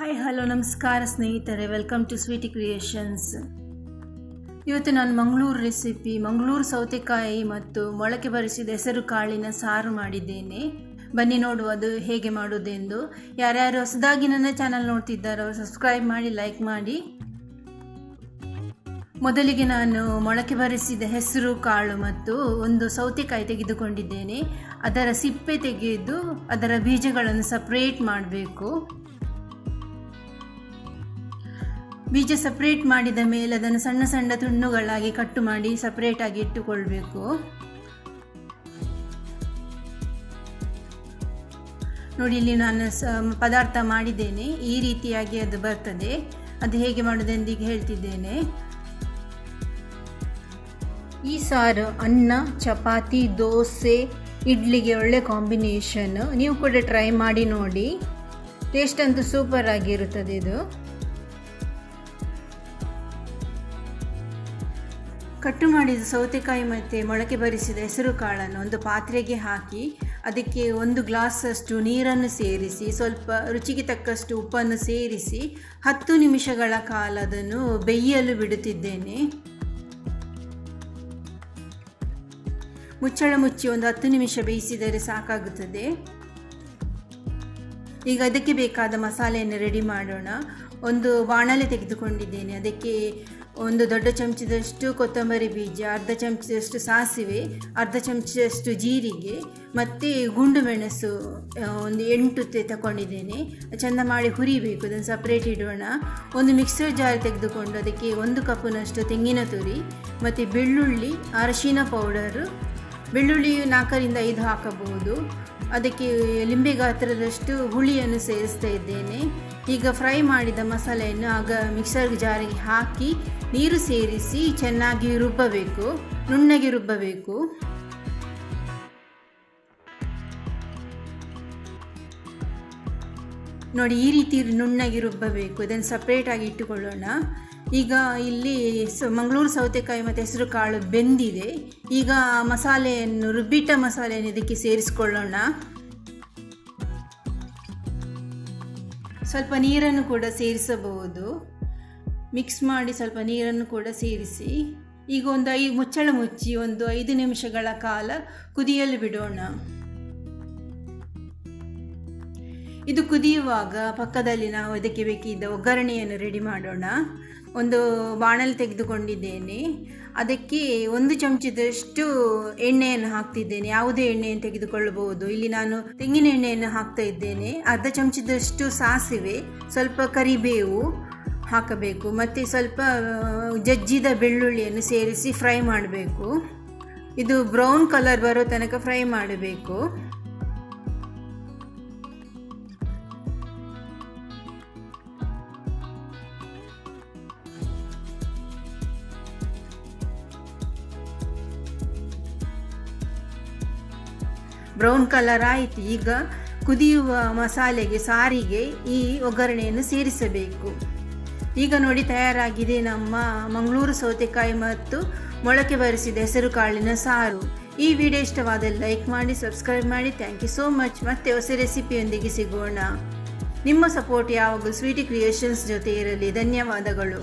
Hi hello ನಮಸ್ಕಾರ ಸ್ನೇಹಿತರೆ. Welcome to sweet creations ಇವತ್ತು ನಾನು ಮಂಗಳೂರು ರೆಸಿಪಿ ಮಂಗಳೂರು ಸೌತೆಕಾಯಿ ಮತ್ತು ಮೊಳಕೆ ಬರಿಸಿದ ಹೆಸರು ಕಾಳಿನ ಸಾರು ಮಾಡಿದ್ದೇನೆ. ಬನ್ನಿ ನೋಡುವ ಅದು ಹೇಗೆ ಮಾಡೋದೆಂದು. ಯಾರ್ಯಾರು ಹೊಸದಾಗಿ ನನ್ನ ಚಾನಲ್ ನೋಡ್ತಿದ್ದಾರೋ ಸಬ್ಸ್ಕ್ರೈಬ್ ಮಾಡಿ ಲೈಕ್ ಮಾಡಿ. ಮೊದಲಿಗೆ ನಾನು ಮೊಳಕೆ ಬರಿಸಿದ ಹೆಸರು, ಕಾಳು ಮತ್ತು ಒಂದು ಸೌತೆಕಾಯಿ ತೆಗೆದುಕೊಂಡಿದ್ದೇನೆ. ಅದರ ಸಿಪ್ಪೆ ತೆಗೆದು ಅದರ ಬೀಜಗಳನ್ನು ಸಪ್ರೇಟ್ ಮಾಡಬೇಕು. ಬೀಜ ಸಪ್ರೇಟ್ ಮಾಡಿದ ಮೇಲೆ ಅದನ್ನು ಸಣ್ಣ ಸಣ್ಣ ತುಂಡುಗಳಾಗಿ ಕಟ್ಟು ಮಾಡಿ ಸಪ್ರೇಟಾಗಿ ಇಟ್ಟುಕೊಳ್ಬೇಕು. ನೋಡಿ, ಇಲ್ಲಿ ನಾನು ಪದಾರ್ಥ ಮಾಡಿದ್ದೇನೆ. ಈ ರೀತಿಯಾಗಿ ಅದು ಬರ್ತದೆ. ಅದು ಹೇಗೆ ಮಾಡೋದೆಂದಿಗೆ ಹೇಳ್ತಿದ್ದೇನೆ. ಈ ಸಾರು, ಅನ್ನ, ಚಪಾತಿ, ದೋಸೆ, ಇಡ್ಲಿಗೆ ಒಳ್ಳೆ ಕಾಂಬಿನೇಷನ್ ನೀವು ಕೂಡ ಟ್ರೈ ಮಾಡಿ ನೋಡಿ. ಟೇಸ್ಟ್ ಅಂತೂ ಸೂಪರ್ ಆಗಿರುತ್ತದೆ ಇದು. ಕಟ್ಟು ಮಾಡಿದ ಸೌತೆಕಾಯಿ ಮತ್ತು ಮೊಳಕೆ ಬರಿಸಿದ ಹೆಸರು ಕಾಳನ್ನು ಒಂದು ಪಾತ್ರೆಗೆ ಹಾಕಿ ಅದಕ್ಕೆ ಒಂದು ಗ್ಲಾಸಷ್ಟು ನೀರನ್ನು ಸೇರಿಸಿ, ಸ್ವಲ್ಪ ರುಚಿಗೆ ತಕ್ಕಷ್ಟು ಉಪ್ಪನ್ನು ಸೇರಿಸಿ ಹತ್ತು ನಿಮಿಷಗಳ ಕಾಲ ಅದನ್ನು ಬೇಯಲು ಬಿಡುತ್ತಿದ್ದೇನೆ. ಮುಚ್ಚಳ ಮುಚ್ಚಿ ಒಂದು ಹತ್ತು ನಿಮಿಷ ಬೇಯಿಸಿದರೆ ಸಾಕಾಗುತ್ತದೆ. ಈಗ ಅದಕ್ಕೆ ಬೇಕಾದ ಮಸಾಲೆಯನ್ನು ರೆಡಿ ಮಾಡೋಣ. ಒಂದು ಬಾಣಲೆ ತೆಗೆದುಕೊಂಡಿದ್ದೇನೆ. ಅದಕ್ಕೆ ಒಂದು ದೊಡ್ಡ ಚಮಚದಷ್ಟು ಕೊತ್ತಂಬರಿ ಬೀಜ, ಅರ್ಧ ಚಮಚದಷ್ಟು ಸಾಸಿವೆ, ಅರ್ಧ ಚಮಚದಷ್ಟು ಜೀರಿಗೆ, ಮತ್ತು ಗುಂಡು ಮೆಣಸು ಒಂದು ಎಂಟು ತಗೊಂಡಿದ್ದೇನೆ ಚೆಂದ ಮಾಡಿ ಹುರಿಬೇಕು, ಅದನ್ನು ಸಪ್ರೇಟ್ ಇಡೋಣ. ಒಂದು ಮಿಕ್ಸರ್ ಜಾರ್ ತೆಗೆದುಕೊಂಡು ಅದಕ್ಕೆ ಒಂದು ಕಪ್ಪಿನಷ್ಟು ತೆಂಗಿನ ತುರಿ, ಮತ್ತು ಬೆಳ್ಳುಳ್ಳಿ ಅರಶಿನ ಪೌಡರು ಬೆಳ್ಳುಳ್ಳಿ ನಾಲ್ಕರಿಂದ ಐದು ಹಾಕಬಹುದು. ಅದಕ್ಕೆ ಲಿಂಬೆ ಗಾತ್ರದಷ್ಟು ಹುಳಿಯನ್ನು ಸೇರಿಸ್ತಾ ಇದ್ದೇನೆ. ಈಗ ಫ್ರೈ ಮಾಡಿದ ಮಸಾಲೆಯನ್ನು ಆಗ ಮಿಕ್ಸರ್ ಜಾರಿಗೆ ಹಾಕಿ ನೀರು ಸೇರಿಸಿ ಚೆನ್ನಾಗಿ ರುಬ್ಬಬೇಕು, ನುಣ್ಣಗೆ ರುಬ್ಬಬೇಕು. ನೋಡಿ ಈ ರೀತಿ ನುಣ್ಣಗೆ ರುಬ್ಬಬೇಕು. ಇದನ್ನು ಸಪ್ರೇಟಾಗಿ ಇಟ್ಟುಕೊಳ್ಳೋಣ. ಈಗ ಇಲ್ಲಿ ಮಂಗಳೂರು ಸೌತೆಕಾಯಿ ಮತ್ತು ಹೆಸರು ಕಾಳು ಬೆಂದಿದೆ. ಈಗ ಮಸಾಲೆಯನ್ನು, ರುಬ್ಬಿಟ್ಟ ಮಸಾಲೆಯನ್ನು ಇದಕ್ಕೆ ಸೇರಿಸ್ಕೊಳ್ಳೋಣ. ಸ್ವಲ್ಪ ನೀರನ್ನು ಕೂಡ ಸೇರಿಸಬಹುದು. ಮಿಕ್ಸ್ ಮಾಡಿ ಸ್ವಲ್ಪ ನೀರನ್ನು ಕೂಡ ಸೇರಿಸಿ. ಈಗ ಒಂದು ಐದು ಮುಚ್ಚಳ ಮುಚ್ಚಿ ಒಂದು ಐದು ನಿಮಿಷಗಳ ಕಾಲ ಕುದಿಯಲು ಬಿಡೋಣ. ಇದು ಕುದಿಯುವಾಗ ಪಕ್ಕದಲ್ಲಿ ನಾವು ಇದಕ್ಕೆ ಬೇಕಿದ್ದ ಒಗ್ಗರಣೆಯನ್ನು ರೆಡಿ ಮಾಡೋಣ. ಒಂದು ಬಾಣಲಿ ತೆಗೆದುಕೊಂಡಿದ್ದೇನೆ. ಅದಕ್ಕೆ ಒಂದು ಚಮಚದಷ್ಟು ಎಣ್ಣೆಯನ್ನು ಹಾಕ್ತಿದ್ದೇನೆ. ಯಾವುದೇ ಎಣ್ಣೆಯನ್ನು ತೆಗೆದುಕೊಳ್ಳಬಹುದು. ಇಲ್ಲಿ ನಾನು ತೆಂಗಿನ ಎಣ್ಣೆಯನ್ನು ಹಾಕ್ತಾ ಇದ್ದೇನೆ. ಅರ್ಧ ಚಮಚದಷ್ಟು ಸಾಸಿವೆ, ಸ್ವಲ್ಪ ಕರಿಬೇವು ಹಾಕಬೇಕು. ಮತ್ತು ಸ್ವಲ್ಪ ಜಜ್ಜಿದ ಬೆಳ್ಳುಳ್ಳಿಯನ್ನು ಸೇರಿಸಿ ಫ್ರೈ ಮಾಡಬೇಕು. ಇದು ಬ್ರೌನ್ ಕಲರ್ ಬರೋ ತನಕ ಫ್ರೈ ಮಾಡಬೇಕು. ಬ್ರೌನ್ ಕಲರ್ ಆಯಿತು. ಈಗ ಕುದಿಯುವ ಮಸಾಲೆಗೆ, ಸಾರಿಗೆ ಈ ಒಗ್ಗರಣೆಯನ್ನು ಸೇರಿಸಬೇಕು. ಈಗ ನೋಡಿ ತಯಾರಾಗಿದೆ ನಮ್ಮ ಮಂಗಳೂರು ಸೌತೆಕಾಯಿ ಮತ್ತು ಮೊಳಕೆ ಬರಿಸಿದ ಹೆಸರು ಕಾಳಿನ ಸಾರು. ಈ ವಿಡಿಯೋ ಇಷ್ಟವಾದಲ್ಲಿ ಲೈಕ್ ಮಾಡಿ, ಸಬ್ಸ್ಕ್ರೈಬ್ ಮಾಡಿ. Thank you so much. ಮತ್ತೆ ಹೊಸ ರೆಸಿಪಿಯೊಂದಿಗೆ ಸಿಗೋಣ. ನಿಮ್ಮ ಸಪೋರ್ಟ್ ಯಾವಾಗಲೂ ಸ್ವೀಟಿ ಕ್ರಿಯೇಷನ್ಸ್ ಜೊತೆ ಇರಲಿ. ಧನ್ಯವಾದಗಳು.